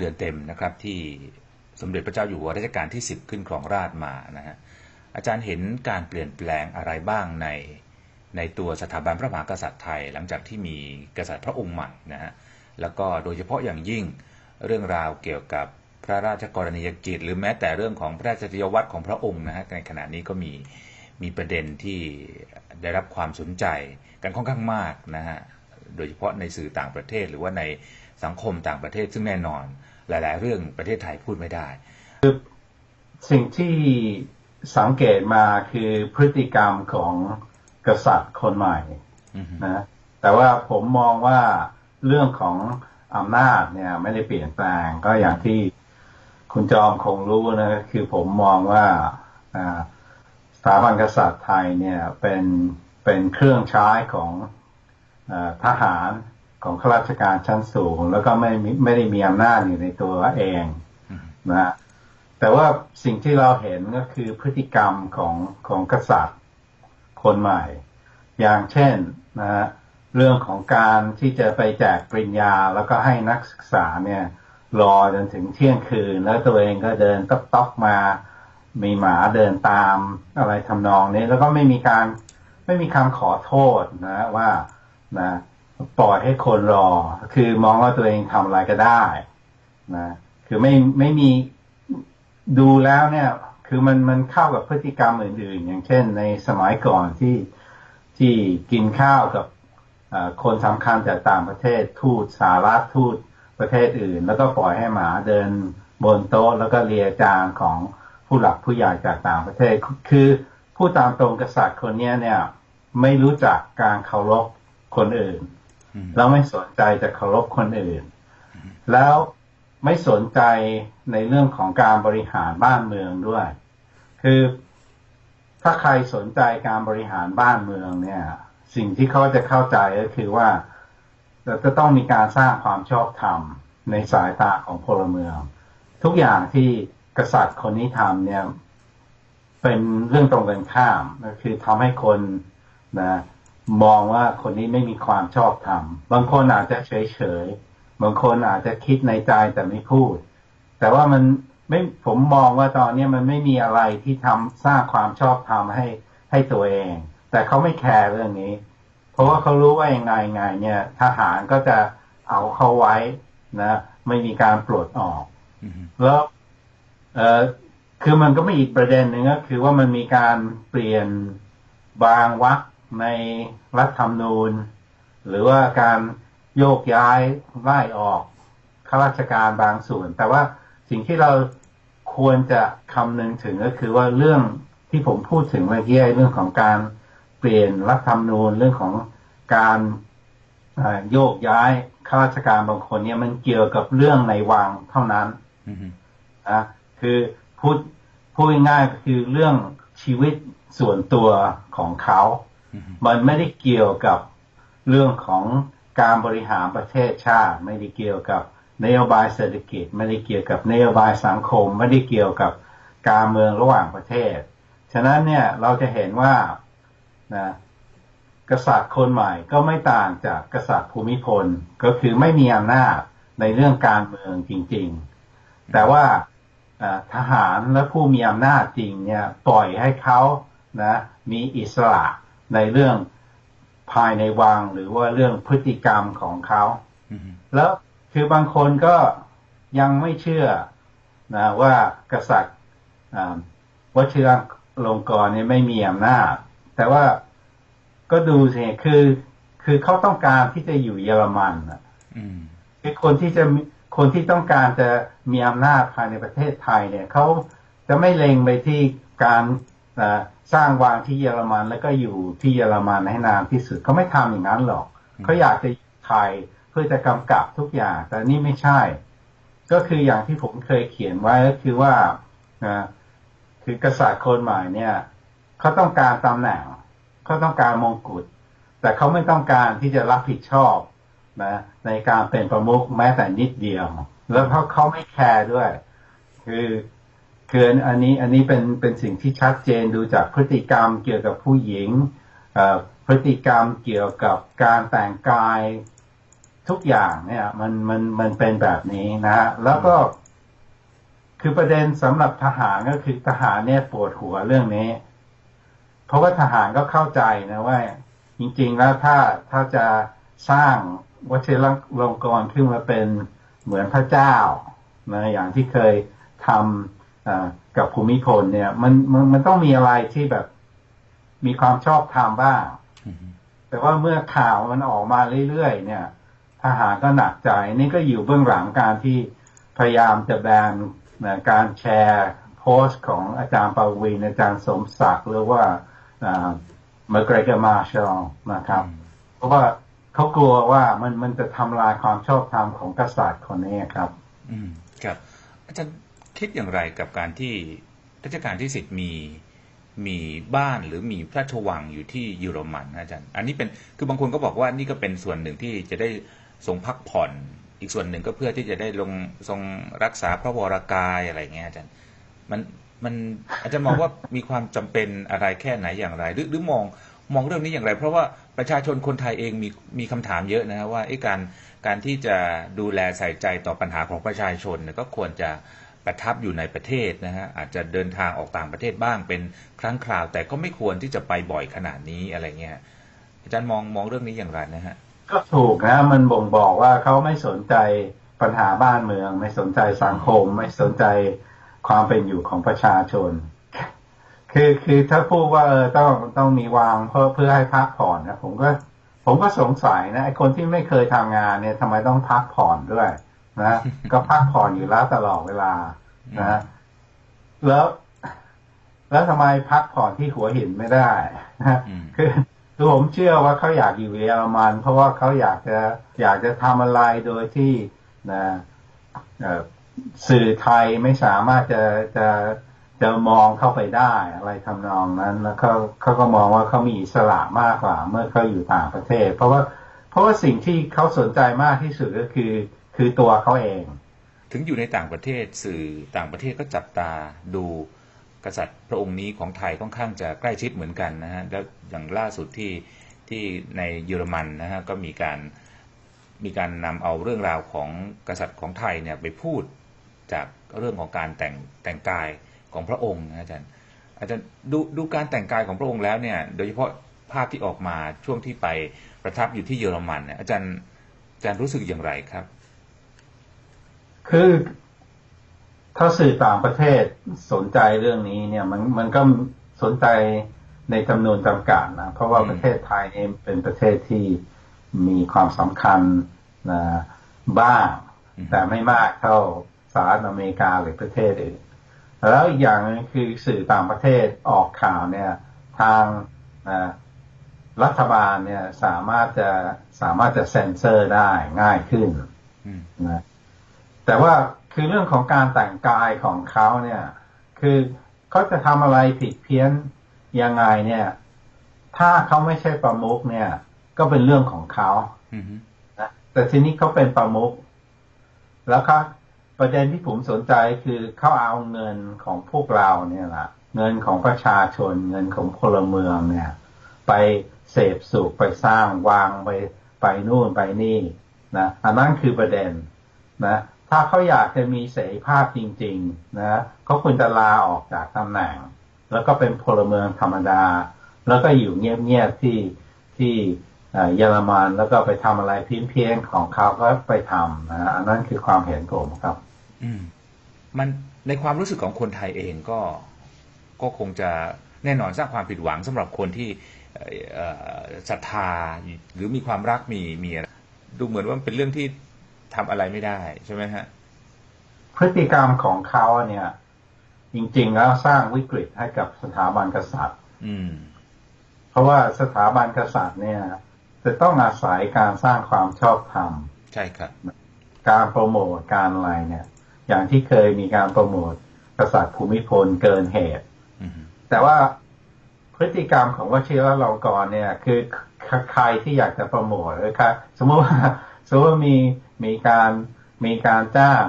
เดือนเต็มนะครับที่สมเด็จพระเจ้าอยู่หัวรัชกาลที่ 10 ขึ้นครองราชมานะฮะอาจารย์เห็นการเปลี่ยนแปลงอะไรบ้างในในตัวสถาบันพระมหากษัตริย์ไทย หลังจากที่มีกษัตริย์พระองค์ใหม่นะฮะแล้วก็โดยเฉพาะอย่างยิ่งเรื่องราวเกี่ยวกับพระราชกรณียกิจ หรือแม้แต่เรื่องของพระราชจริยวัตรของพระองค์นะฮะในขณะนี้ก็มีมีประเด็นที่ได้รับความสนใจกันค่อนข้างมากนะฮะโดยเฉพาะในสื่อต่างประเทศหรือว่าในสังคมต่างประเทศซึ่งแน่นอน หลาย ๆ เรื่องประเทศไทยพูดไม่ได้ คือสิ่งที่สังเกตมาคือพฤติกรรมของกษัตริย์คนใหม่อือฮึนะแต่ว่าผมมองว่าเรื่องของอำนาจเนี่ยไม่ได้เปลี่ยนแปลงก็อย่างที่คุณจอมคงรู้นะคือผมมองว่าอ่าสถาบันกษัตริย์ไทยเนี่ยเป็นเป็นเครื่องใช้ของอาทหาร ของข้าราชการชั้นสูง แล้วก็ไม่มีไม่ได้มีอำนาจอยู่ในตัวเองอือฮึนะฮะแต่ว่าสิ่งที่เราเห็นก็คือพฤติกรรมของของกษัตริย์คนใหม่ อย่างเช่นนะฮะเรื่องของการที่จะไปแจกปริญญา แล้วก็ให้นักศึกษาเนี่ย รอจนถึงเที่ยงคืน แล้วตัวเองก็เดินต๊อกต๊อกมา มีหมาเดินตามอะไรทำนองนี้ แล้วก็ไม่มีการไม่มีคำขอโทษนะว่านะ ปล่อยให้คนรอ คือมองว่าตัวเองทำอะไรก็ได้นะคือไม่ไม่มีดูแล้วเนี่ย คือมันมันเข้ากับพฤติกรรมอื่นๆ อย่างเช่น ในสมัยก่อนที่ที่กินข้าวกับคนสำคัญจากต่างประเทศทูตสหรัฐทูตประเทศอื่น แล้วก็ปล่อยให้หมาเดินบนโต๊ะแล้วก็เลียจานของผู้หลักผู้ใหญ่จากต่างประเทศ คือผู้ตามตรงกษัตริย์คนเนี้ยเนี่ย ไม่รู้จักการเคารพคนอื่น แล้วไม่สนใจจะเคารพคนอื่น แล้วไม่สนใจในเรื่องของการบริหารบ้านเมืองด้วย คือถ้าใครสนใจการบริหารบ้านเมืองเนี่ย สิ่งที่เขาจะเข้าใจก็คือว่าเราจะต้องมีการสร้างความชอบธรรมในสายตาของพลเมือง ทุกอย่างที่กษัตริย์คนนี้ทำเนี่ย เป็นเรื่องตรงกันข้ามก็คือทำให้คนนะ มองว่าคนนี้ไม่มีความชอบธรรม บางคนอาจจะเฉยเฉยๆบางคนอาจจะคิดในใจแต่ไม่พูด แต่ว่ามันไม่ผมมองว่าตอนนี้มันไม่มีอะไรที่ทำสร้างความชอบธรรมให้ให้ตัวเอง แต่เขาไม่แคร์เรื่องนี้ เพราะว่าเขารู้ว่ายังไงไง เนี่ย ทหารก็จะเอาเขาไว้นะ ไม่มีการปลดออกอือฮึแล้วเออคือมันก็มีอีกประเด็นหนึ่งก็คือว่ามันมีการเปลี่ยนบางวรรค ในรัฐธรรมนูญ หรือว่าการโยกย้ายไล่ออกข้าราชการบางส่วน แต่ว่าสิ่งที่เราควรจะคำนึงถึงก็คือว่าเรื่องที่ผมพูดถึงเมื่อกี้เรื่องของการเปลี่ยนรัฐธรรมนูญเรื่องของการเอ่อโยกย้ายข้าราชการบางคนเนี่ยมันเกี่ยวกับเรื่องในวังเท่านั้นอือฮึนะคือพูดพูดง่ายๆก็คือเรื่องชีวิตส่วนตัวของเขาอือฮึ มันไม่ได้เกี่ยวกับเรื่องของการบริหารประเทศชาติ ไม่ได้เกี่ยวกับนโยบายเศรษฐกิจ ไม่ได้เกี่ยวกับนโยบายสังคม ไม่ได้เกี่ยวกับการเมืองระหว่างประเทศ ฉะนั้นเนี่ยเราจะเห็นว่านะกษัตริย์คนใหม่ก็ไม่ต่างจากกษัตริย์ภูมิพลก็คือไม่มีอำนาจในเรื่องการเมืองจริง ๆ แต่ว่าทหารและผู้มีอำนาจจริงเนี่ยปล่อยให้เขานะมีอิสระ ในเรื่องภายในวังหรือว่าเรื่องพฤติกรรมของเขาอือฮึแล้วคือบางคนก็ยังไม่เชื่อนะว่ากษัตริย์อ่าวชิรลงกรณ์เนี่ยไม่มีอำนาจแต่ว่าก็ดูสิคือคือเขาต้องการที่จะอยู่เยอรมันน่ะอืมคือคนที่จะมีคนที่ต้องการจะมีอำนาจภายในประเทศไทยเนี่ยเขาจะไม่เล็งไปที่การ เอ่อสร้างวางที่เยอรมันแล้วก็อยู่ที่เยอรมันให้นานที่สุดเขาไม่ทำอย่างนั้นหรอกเขาอยากจะอยู่ไทยเพื่อจะกำกับทุกอย่าง แต่นี่ไม่ใช่ ก็คืออย่างที่ผมเคยเขียนไว้ก็คือว่านะคือกษัตริย์คนใหม่เนี่ยเขาต้องการตำแหน่งเขาต้องการมงกุฎแต่เขาไม่ต้องการที่จะรับผิดชอบนะในการเป็นประมุขแม้แต่นิดเดียว แล้วเขาเขาไม่แคร์ด้วย คือ คืออันนี้อันนี้เป็นเป็นสิ่งที่ชัดเจนดูจากพฤติกรรมเกี่ยวกับผู้หญิงพฤติกรรมเกี่ยวกับการแต่งกายทุกอย่างเนี่ย มันมันมันเป็นแบบนี้นะฮะแล้วก็คือประเด็นสำหรับทหารก็คือทหารเนี่ยปวดหัวเรื่องนี้ เพราะว่าทหารก็เข้าใจนะว่า จริง ๆ แล้วถ้าถ้าจะสร้างวชิรลงกรณ์ขึ้นมาเป็นเหมือนพระเจ้านะอย่างที่เคยทำ กับภูมิพลเนี่ย มันมันมันต้องมีอะไรที่แบบ มีความชอบธรรมบ้างแต่ว่าเมื่อข่าวมันออกมาเรื่อยๆเนี่ย ทหารก็หนักใจนี่ก็อยู่เบื้องหลังการที่พยายามจะแบนนะการแชร์โพสต์ของอาจารย์ปาวินอาจารย์สมศักดิ์หรือว่ามาเกรกมาชลนะครับ เพราะว่าเขากลัวว่ามันมันจะทำลายความชอบธรรมของกษัตริย์คนนี้ครับ อืมครับอาจารย์ คิดอย่างไรกับการที่รัชกาลที่สิบมีมีบ้านหรือมีพระราชวังอยู่ที่เยอรมันอาจารย์ อันนี้เป็นคือบางคนก็บอกว่านี่ก็เป็นส่วนหนึ่งที่จะได้ทรงพักผ่อน อีกส่วนหนึ่งก็เพื่อที่จะได้ลงทรงรักษาพระวรากายอะไรเงี้ยอาจารย์มันมันอาจารย์มองว่ามีความจำเป็นอะไรแค่ไหนอย่างไร หรือหรือมองมองเรื่องนี้อย่างไร เพราะว่าประชาชนคนไทยเองมีมีคำถามเยอะนะครับว่าการการที่จะดูแลใส่ใจต่อปัญหาของประชาชนเนี่ยก็ควรจะ ประทับอยู่ในประเทศนะฮะอาจจะเดินทางออกต่างประเทศบ้างเป็นครั้งคราว แต่ก็ไม่ควรที่จะไปบ่อยขนาดนี้อะไรเงี้ยอาจารย์มองมองเรื่องนี้อย่างไรนะฮะก็ถูกนะมันบ่งบอกว่าเขาไม่สนใจปัญหาบ้านเมือง ไม่สนใจสังคม ไม่สนใจความเป็นอยู่ของประชาชน คือคือถ้าพูดว่าเออต้องต้องมีวางเพื่อเพื่อให้พักผ่อนนะผมก็ผมก็สงสัยนะไอคนที่ไม่เคยทำงานเนี่ยทำไมต้องพักผ่อนด้วย นะก็พักผ่อนอยู่แล้วตลอดเวลานะแล้วแล้วทำไมพักผ่อนที่หัวหินไม่ได้นะคือคือผมเชื่อว่าเขาอยากอยู่เยอรมัน เพราะว่าเขาอยากจะอยากจะทำอะไรโดยที่นะสื่อไทยไม่สามารถจะจะจะมองเข้าไปได้อะไรทำนองนั้น แล้วเขาเขาก็มองว่าเขามีอิสระมากกว่า เมื่อเขาอยู่ต่างประเทศ เพราะว่าเพราะว่าสิ่งที่เขาสนใจมากที่สุดก็คือ คือตัวเขาเอง ถึงอยู่ในต่างประเทศสื่อต่างประเทศก็จับตาดูกษัตริย์พระองค์นี้ของไทยค่อนข้างจะใกล้ชิดเหมือนกันนะฮะแล้วอย่างล่าสุดที่ที่ในเยอรมันนะฮะก็มีการมีการนำเอาเรื่องราวของกษัตริย์ของไทยเนี่ยไปพูดจากเรื่องของการแต่งแต่งกายของพระองค์นะอาจารย์อาจารย์ดูดูการแต่งกายของพระองค์แล้วเนี่ย โดยเฉพาะภาพที่ออกมาช่วงที่ไปประทับอยู่ที่เยอรมันเนี่ยอาจารย์อาจารย์รู้สึกอย่างไรครับ คือถ้าสื่อต่างประเทศสนใจเรื่องนี้เนี่ย มันมันก็สนใจในจำนวนจำกัดนะ เพราะว่าประเทศไทยเองเป็นประเทศที่มีความสำคัญนะบ้างแต่ไม่มากเท่าสหรัฐอเมริกาหรือประเทศอื่นแล้วอีกอย่างนึงคือสื่อต่างประเทศออกข่าวเนี่ย ทางรัฐบาลเนี่ยสามารถจะสามารถจะเซ็นเซอร์ได้ง่ายขึ้นนะ แต่ว่าคือเรื่องของการแต่งกายของเขาเนี่ย คือเขาจะทำอะไรผิดเพี้ยนยังไงเนี่ย ถ้าเขาไม่ใช่ประมุกเนี่ย ก็เป็นเรื่องของเขานะแต่ทีนี้เขาเป็นประมุกแล้วครับประเด็นที่ผมสนใจคือเขาเอาเงินของพวกเราเนี่ยแหละเงินของประชาชน เงินของพลเมืองเนี่ย ไปเสพสุขไปสร้างวางไปไปนู่นไปนี่นะอันนั้นคือประเด็นนะ ถ้าเขาอยากจะมีเสรีภาพจริง ๆ นะเขาควรจะลาออกจากตำแหน่ง แล้วก็เป็นพลเมืองธรรมดา แล้วก็อยู่เงียบๆที่ที่เยอรมันแล้วก็ไปทำอะไรเพี้ยนๆของเขาก็ไปทำนะอันนั้นคือความเห็นผมครับ อืม มันในความรู้สึกของคนไทยเองก็ก็คงจะแน่นอนสร้างความผิดหวังสำหรับคนที่ศรัทธาหรือมีความรักมีมีดูเหมือนว่าเป็นเรื่องที่ ทำอะไรไม่ได้ใช่ไหมฮะ พฤติกรรมของเขาเนี่ย จริง ๆ แล้วสร้างวิกฤตให้กับสถาบันกษัตริย์ อืม เพราะว่าสถาบันกษัตริย์เนี่ย จะต้องอาศัยการสร้างความชอบธรรมใช่ครับ การโปรโมทการอะไรเนี่ย อย่างที่เคยมีการโปรโมทกษัตริย์ภูมิพลเกินเหตุแต่ว่าพฤติกรรมของวชิรลงกรเนี่ย คือใครที่อยากจะโปรโมทนะครับสมมติว่าสมมติว่ามี มีการมีการจ้าง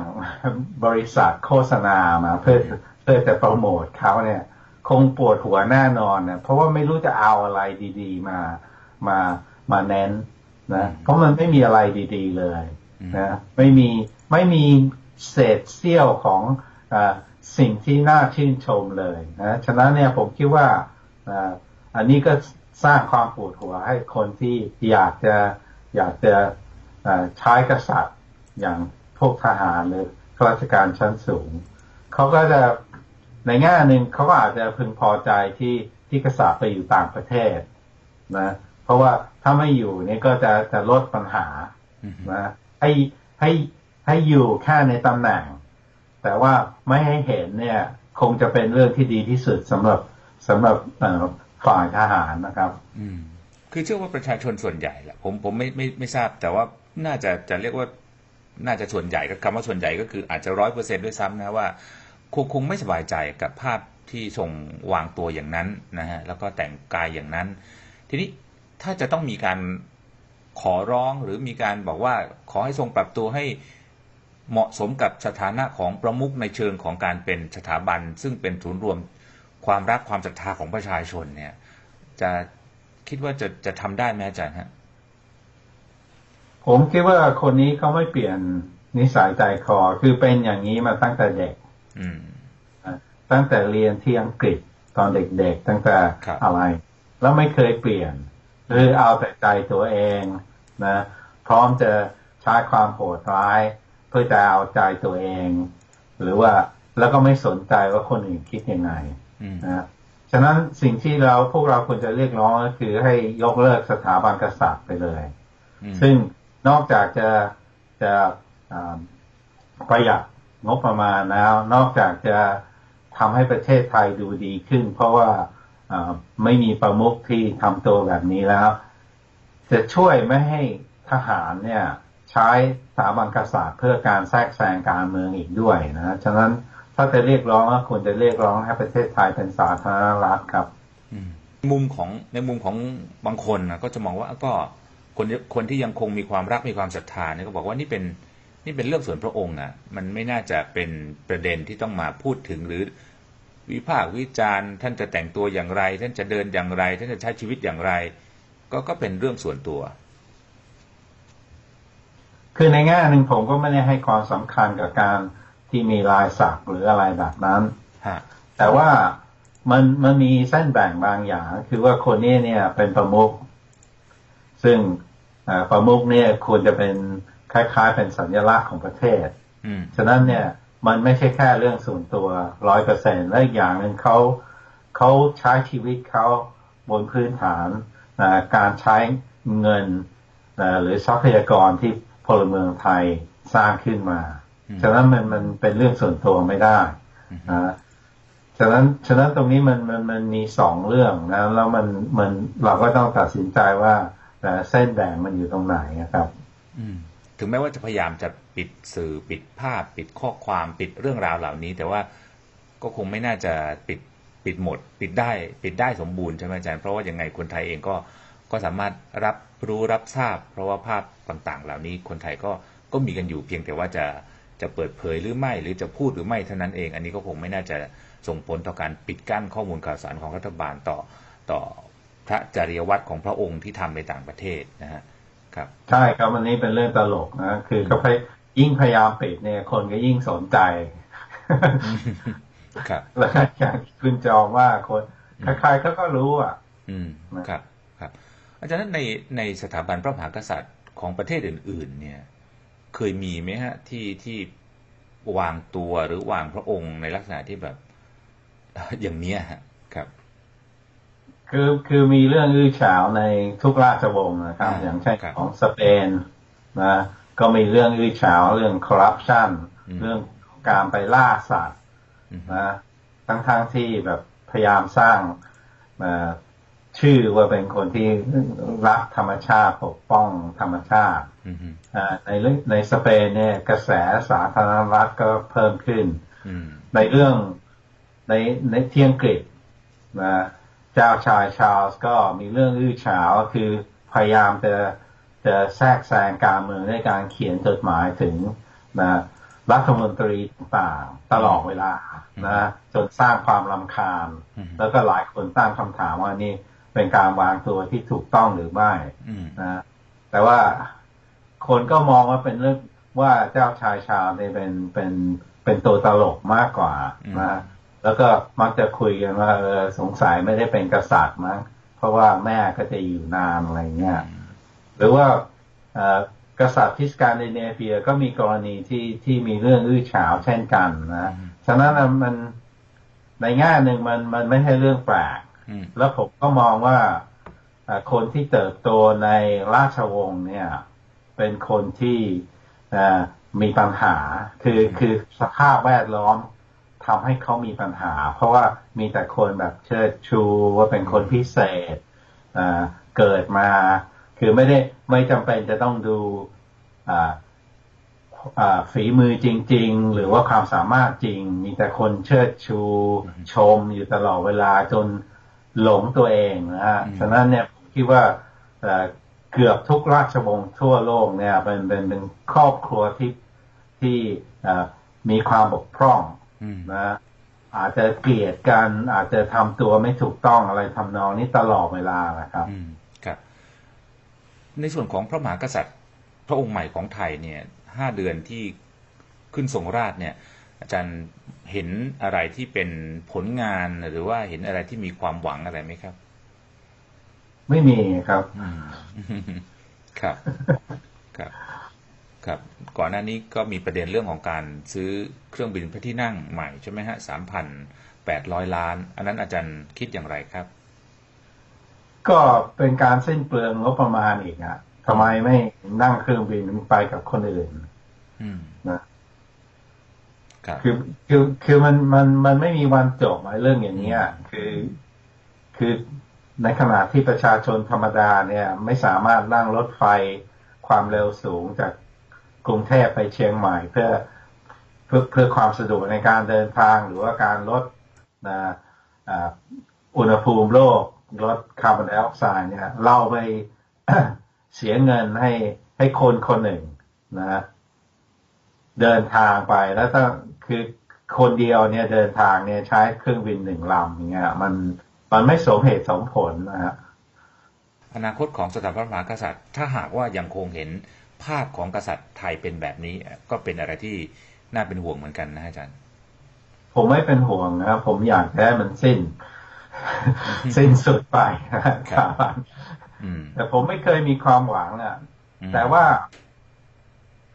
บริษัทโฆษณามาเพื่อเพื่อจะโปรโมทเขาเนี่ย คงปวดหัวแน่นอนเนี่ยเพราะว่าไม่รู้จะเอาอะไรดีๆ มามามาเน้นนะเพราะมันไม่มีอะไรดีๆเลยอืมนะไม่มีไม่มีเศษเสี้ยวของอาสิ่งที่น่าชื่นชมเลยนะฉะนั้นเนี่ยผมคิดว่าอ่าอันนี้ก็สร้างความปวดหัวให้คนที่อยากจะอยากจะอ่า ใช้กษัตริย์อย่างพวกทหารหรือข้าราชการชั้นสูง เขาก็จะในแง่หนึ่งเขาก็อาจจะพึงพอใจที่ที่กษัตริย์ไปอยู่ต่างประเทศนะเพราะว่าถ้าไม่อยู่เนี่ยก็จะจะลดปัญหาอืมนะให้ให้ให้อยู่แค่ในตำแหน่ง แต่ว่าไม่ให้เห็นเนี่ย คงจะเป็นเรื่องที่ดีที่สุดสำหรับสำหรับเอ่อฝ่ายทหารนะครับ อืมคือเชื่อว่าประชาชนส่วนใหญ่แหละผมผมไม่ไม่ไม่ทราบ แต่ว่า น่าจะจะเรียกว่าน่าจะส่วนใหญ่ก็คำว่าส่วนใหญ่ก็คืออาจจะร้อยเปอร์เซ็นด้วยซ้ำนะว่าคงคงไม่สบายใจกับภาพที่ทรงวางตัวอย่างนั้นนะฮะแล้วก็แต่งกายอย่างนั้น ทีนี้ถ้าจะต้องมีการขอร้องหรือมีการบอกว่าขอให้ทรงปรับตัวให้เหมาะสมกับสถานะของประมุขในเชิงของการเป็นสถาบัน ซึ่งเป็นศูนย์รวมความรักความศรัทธาของประชาชนเนี่ย จะคิดว่าจะจะทำได้ไหมอาจารย์ฮะ ผมคิดว่าคนนี้เขาไม่เปลี่ยนนิสัยใจคอคือเป็นอย่างนี้มาตั้งแต่เด็กอืมตั้งแต่เรียนที่อังกฤษตอนเด็กๆ ตั้งแต่ครับอะไร แล้วไม่เคยเปลี่ยน หรือเอาแต่ใจตัวเองนะ พร้อมจะใช้ความโหดร้าย เพื่อจะเอาใจตัวเอง หรือว่าแล้วก็ไม่สนใจว่าคนอื่นคิดยังไงอืมนะฉะนั้นสิ่งที่เราพวกเราควรจะเรียกร้องก็คือให้ยกเลิกสถาบันกษัตริย์ไปเลยอืมซึ่ง นอกจากจะจะประหยัดงบประมาณแล้ว นอกจากจะทำให้ประเทศไทยดูดีขึ้น เพราะว่าไม่มีประมุขที่ทำตัวแบบนี้แล้ว จะช่วยไม่ให้ทหารเนี่ยใช้สถาบันกษัตริย์เพื่อการแทรกแซงการเมืองอีกด้วยนะฉะนั้นถ้าจะเรียกร้องก็ควรจะเรียกร้องให้ประเทศไทยเป็นสาธารณรัฐครับมมุมของในมุมของบางคนนะก็จะมองว่าก็ คนคนที่ยังคงมีความรักมีความศรัทธาเนี่ยก็บอกว่านี่เป็นนี่เป็นเรื่องส่วนพระองค์อะมันไม่น่าจะเป็นประเด็นที่ต้องมาพูดถึงหรือวิพากษ์วิจารณ์ ท่านจะแต่งตัวอย่างไร ท่านจะเดินอย่างไร ท่านจะใช้ชีวิตอย่างไร ก็ก็เป็นเรื่องส่วนตัว คือในแง่หนึ่งผมก็ไม่ได้ให้ความสำคัญกับการที่มีลายสักหรืออะไรแบบนั้นฮะแต่ว่ามันมันมีเส้นแบ่งบางอย่าง คือว่าคนนี้เนี่ยเป็นประมุข ซึ่งเอ่อประมุขเนี่ยควรจะเป็นคล้ายๆเป็นสัญลักษณ์ของประเทศอืมฉะนั้นเนี่ยมันไม่ใช่แค่เรื่องส่วนตัวร้อยเปอร์เซ็นและอีกอย่างหนึ่งเขาเขาใช้ชีวิตเขาบนพื้นฐานอ่าการใช้เงินอ่าหรือทรัพยากรที่พลเมืองไทยสร้างขึ้นมาอืมฉะนั้นมันมันเป็นเรื่องส่วนตัวไม่ได้อืมนะฉะนั้นฉะนั้นตรงนี้มันมันมันมีสองเรื่องนะแล้วมันมันเราก็ต้องตัดสินใจว่า เอ่เส้นแบ่งมันอยู่ตรงไหนนะครับ อืมถึงแม้ว่าจะพยายามจะปิดสื่อปิดภาพ ปิดข้อความปิดเรื่องราวเหล่านี้ แต่ว่าก็คงไม่น่าจะปิดปิดหมด ปิดได้ปิดได้สมบูรณ์ใช่ไหมอาจารย์เพราะว่ายังไงคนไทยเองก็ก็สามารถรับรู้รับทราบ เพราะว่าภาพต่างๆ เหล่านี้คนไทยก็ก็มีกันอยู่เพียงแต่ว่าจะจะเปิดเผยหรือไม่หรือจะพูดหรือไม่เท่านั้นเอง อันนี้ก็คงไม่น่าจะส่งผลต่อการปิดกั้นข้อมูลข่าวสารของรัฐบาลต่อต่อ ระจริยวัตรของพระองค์ที่ทำในต่างประเทศนะฮะครับ ใช่ครับวันนี้เป็นเรื่องตลกนะคือก็พยยิ่งพยายามปิดเนี่ย คนก็ยิ่งสนใจครับแล้วก็อย่างที่คุณจองว่าคนใครๆเขาก็รู้อะ อืมนะครับครับอาจารย์ในในสถาบันพระมหากษัตริย์ของประเทศอื่น ๆ เนี่ย เคยมีไหมฮะ ที่ที่วางตัวหรือวางพระองค์ในลักษณะที่แบบ อย่างเนี้ยฮะ ครับคือคือมีเรื่องอื้อฉาวในทุกราชวงศ์นะครับอ่าอย่างเช่นครับของสเปนนะก็มีเรื่องอื้อฉาวเรื่องคอร์รัปชันอืมเรื่องการไปล่าสัตว์อืมนะทั้งๆทที่แบบพยายามสร้างเอ่อชื่อว่าเป็นคนที่รักธรรมชาติปกป้องธรรมชาติอืมอืมอ่าในเรื่องในสเปนเนี่ยกระแสสาธารณรัฐก็เพิ่มขึ้นอืมในเรื่องในในที่อังกฤษนะ เจ้าชายชาร์ลส์ก็มีเรื่องอื้อฉาวคือพยายามจะจะแทรกแซงการเมืองในการเขียนจดหมายถึงนะรัฐมนตรีต่างๆตลอดเวลานะจนสร้างความรำคาญอืมแล้วก็หลายคนตั้งคำถามว่านี่เป็นการวางตัวที่ถูกต้องหรือไม่อืมนะแต่ว่าคนก็มองว่าเป็นเรื่องว่าเจ้าชายชาเนี่ยเป็นเป็นเป็นตัวตลกมากกว่าอืมนะ แล้วก็มักจะคุยกันว่าเออสงสัยไม่ได้เป็นกษัตริย์มั้งเพราะว่าแม่ก็จะอยู่นานอะไรเงี้ยหรือว่าเอ่อกษัตริย์ที่สแกนดิเนเวียก็มีกรณีที่ที่มีเรื่องอื้อฉาวเช่นกันนะอืมฉะนั้นน่ะมันในแง่หนึ่งมันมันไม่ใช่เรื่องแปลกอืมแล้วผมก็มองว่าเอ่อคนที่เติบโตในราชวงศ์เนี่ย เป็นคนที่เอ่อมีปัญหาคือคือสภาพแวดล้อม ทำให้เขามีปัญหา เพราะว่ามีแต่คนแบบเชิดชูว่าเป็นคนพิเศษเอ่อเกิดมา คือไม่ได้ไม่จำเป็นจะต้องดูอ่าอ่าฝีมือจริง ๆ หรือว่าความสามารถจริง มีแต่คนเชิดชูชมอยู่ตลอดเวลาจนหลงตัวเองนะฮะอืมฉะนั้นเนี่ยผมคิดว่าเอ่อเกือบทุกราชวงศ์ทั่วโลกเนี่ยเป็นเป็นเป็นครอบครัวที่ที่เอ่อมีความบกพร่องอืม นะอาจจะเกลียดกัน อาจจะทำตัวไม่ถูกต้องอะไรทำนองนี้ตลอดเวลานะครับอืมครับ ในส่วนของพระมหากษัตริย์ พระองค์ใหม่ของไทยเนี่ยห้าเดือนที่ขึ้นทรงราชเนี่ย อาจารย์เห็นอะไรที่เป็นผลงานหรือว่าเห็นอะไรที่มีความหวังอะไรไหมครับ ไม่มีครับอืมครับ ครับ ครับก่อนหน้านี้ก็มีประเด็นเรื่องของการซื้อเครื่องบินพระที่นั่งใหม่ใช่ไหมฮะสามพันแปดร้อยล้าน อันนั้นอาจารย์คิดอย่างไรครับ ก็เป็นการสิ้นเปลืองงบประมาณอีกอะทำไมไม่นั่งเครื่องบินไปกับคนอื่นอืมนะครับคือคือคือมันมันมันไม่มีวันจบไอ้เรื่องอย่างเนี้ยคือคือในขณะที่ประชาชนธรรมดาเนี่ย ไม่สามารถนั่งรถไฟความเร็วสูงจาก กรุงเทพไปเชียงใหม่เพื่อเพื่อเพื่อความสะดวกในการเดินทางหรือว่าการลดนะอุณหภูมิโลกลดคาร์บอนไดออกไซด์เนี่ยเราไปเสียเงินให้ให้คนคนหนึ่งนะเดินทางไปแล้วถ้าคือคนเดียวเนี่ยเดินทางเนี่ยใช้เครื่องบินหนึ่งลำอย่างเงี้ยมันมันไม่สมเหตุสมผลนะฮะอนาคตของสถาบันพระมหากษัตริย์ ถ้าหากว่ายังคงเห็น ภาพของกษัตริย์ไทยเป็นแบบนี้ ก็เป็นอะไรที่น่าเป็นห่วงเหมือนกันนะอาจารย์ ผมไม่เป็นห่วงนะครับผมอยากให้มันสิ้น สิ้นสุดไปนะครับอืมแต่ผมไม่เคยมีความหวังอะอืมแต่ว่า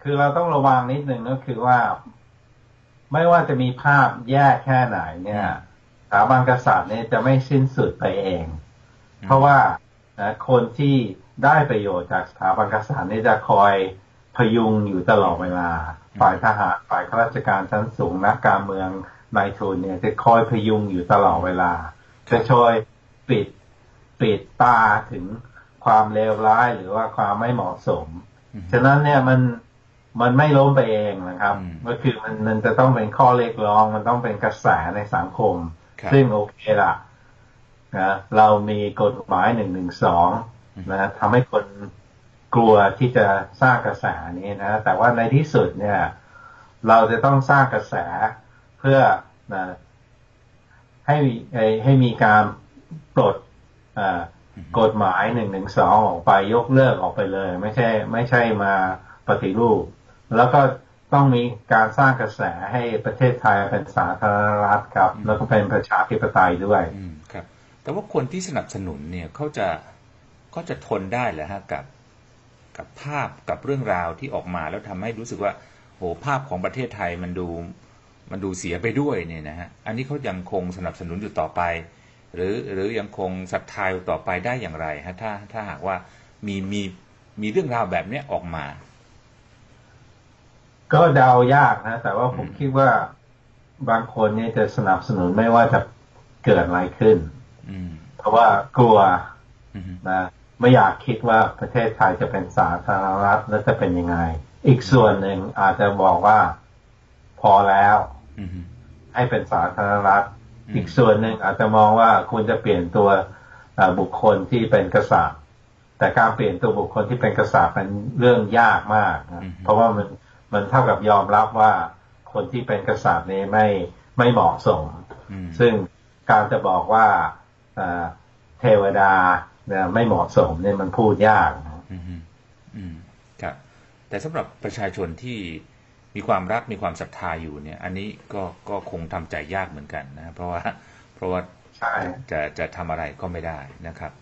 คือเราต้องระวังนิดนึงก็คือว่า ไม่ว่าจะมีภาพแย่แค่ไหน เนี่ยสถาบันกษัตริย์เนี่ยจะไม่สิ้นสุดไปเอง เพราะว่านะคนที่ ได้ประโยชน์จากสถาบันกษัตริย์เนี่ยจะคอยพยุงอยู่ตลอดเวลา ฝ่ายทหารฝ่ายข้าราชการชั้นสูงนักการเมืองนายทุนเนี่ยจะคอยพยุงอยู่ตลอดเวลา จะช่วยปิดปิดตาถึงความเลวร้ายหรือว่าความไม่เหมาะสมอืมฉะนั้นเนี่ยมันมันไม่ล้มไปเองนะครับอืมก็คือมันมันจะต้องเป็นข้อเรียกร้อง มันต้องเป็นกระแสในสังคมครับซึ่งโอเคละนะเรามีกฎหมายหนึ่งหนึ่งสอง นะทำให้คนกลัวที่จะสร้างกระแสนี้นะแต่ว่าในที่สุดเนี่ย เราจะต้องสร้างกระแสเพื่อนะให้ให้มีการปลดกฎหมายหนึ่งหนึ่งสองออกไปยกเลิกออกไปเลย ไม่ใช่ ไม่ใช่มาปฏิรูป แล้วก็ต้องมีการสร้างกระแสให้ประเทศไทยเป็นสาธารณรัฐครับ แล้วก็เป็นประชาธิปไตยด้วยครับ แต่ว่าคนที่สนับสนุนเนี่ยเขาจะ เขาจะทนได้เหรอฮะกับกับภาพกับเรื่องราวที่ออกมาแล้วทำให้รู้สึกว่าโหภาพของประเทศไทยมันดูมันดูเสียไปด้วยเนี่ยนะฮะอันนี้เขายังคงสนับสนุนอยู่ต่อไป หรือหรือยังคงศรัทธาอยู่ต่อไปได้อย่างไรฮะถ้าถ้าหากว่ามีมีมีเรื่องราวแบบเนี้ยออกมา ก็เดายากนะ แต่ว่าผมอืมคิดว่าบางคนเนี่ยจะสนับสนุนไม่ว่าจะเกิดอะไรขึ้นอืมเพราะว่ากลัวอืมนะ ไม่อยากคิดว่าประเทศไทยจะเป็นสาธารณรัฐและจะเป็นยังไง อีกส่วนหนึ่งอาจจะบอกว่าพอแล้วอืมให้เป็นสาธารณรัฐอืมอีกส่วนหนึ่งอาจจะมองว่าควรจะเปลี่ยนตัวเอ่อบุคคลที่เป็นกษัตริย์ แต่การเปลี่ยนตัวบุคคลที่เป็นกษัตริย์เป็นเรื่องยากมากนะเพราะว่ามันมันเท่ากับยอมรับว่าคนที่เป็นกษัตริย์นี้ไม่ไม่เหมาะสมอืมซึ่งการจะบอกว่าเอ่อเทวดาเนี่ยไม่เหมาะสมเนี่ยมันพูดยากนะอืมอือืมครับ แต่สำหรับประชาชนที่มีความรักมีความศรัทธาอยู่เนี่ย อันนี้ก็ก็คงทำใจยากเหมือนกันนะ เพราะว่าเพราะว่าใช่จะจะทำอะไรก็ไม่ได้นะครับ